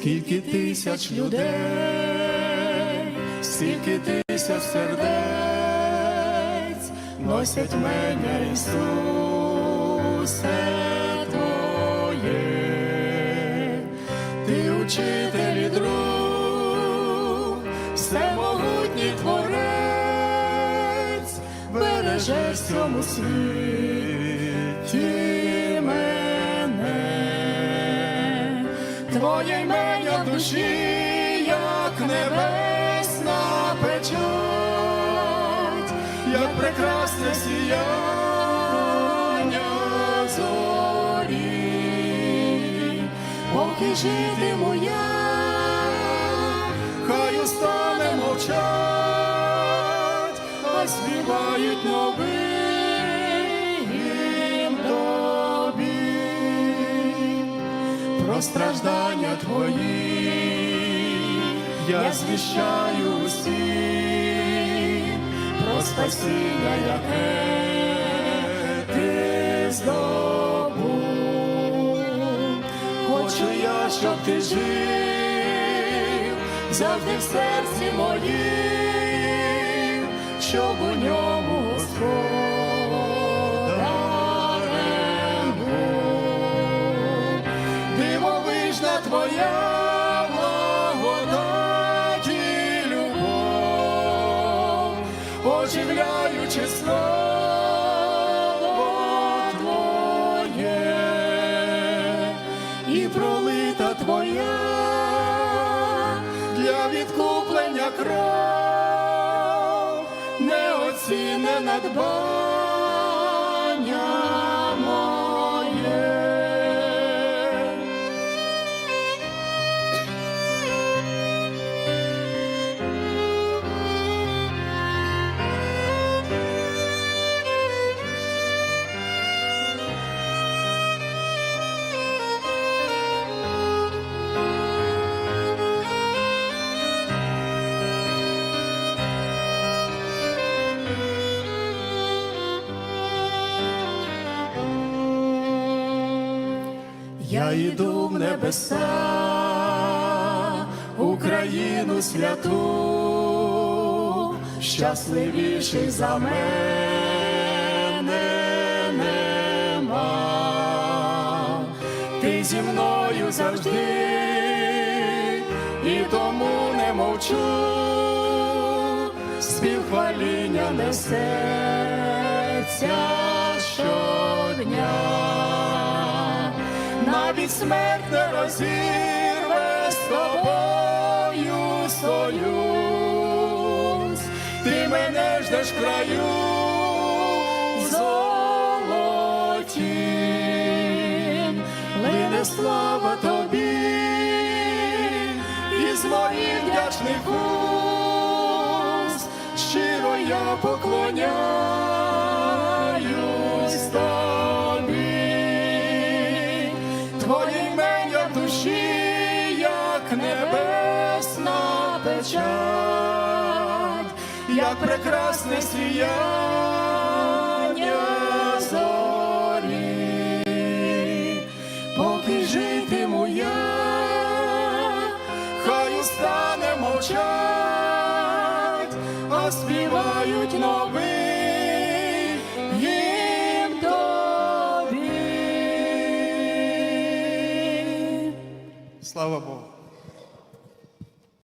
скільки тисяч людей, скільки тисяч сердець носять мене Ісусе Твоє, ти учитель і друг, всемогутній творець, бережеш цьому світі твоє ім'я в душі, як небесна печать, як прекрасне сіяння зорі, поки житиму я, хай устане мовчать, а співають новим про страждання твої, я звіщаю усім про спасіння, яке ти здобув. Хочу я, щоб ти жив завжди в серці моїм, щоб у ньому твоя благодать і любов, оживляючи слово Твоє. І пролита Твоя для відкуплення кров, неоцінне надбання Я йду в небеса, Україну святу, щасливіших за мене нема. Ти зі мною завжди, і тому не мовчу, співхваління несеться щодня смерть не розірве з тобою союз, ти мене ждеш краю золотім, лине слава тобі, із моїх вдячних уст щиро я поклоняюсь небесна печать, як прекрасне сіяння зорі, поки житиму я, хай устане мовчать, а співають тобі. Слава Богу.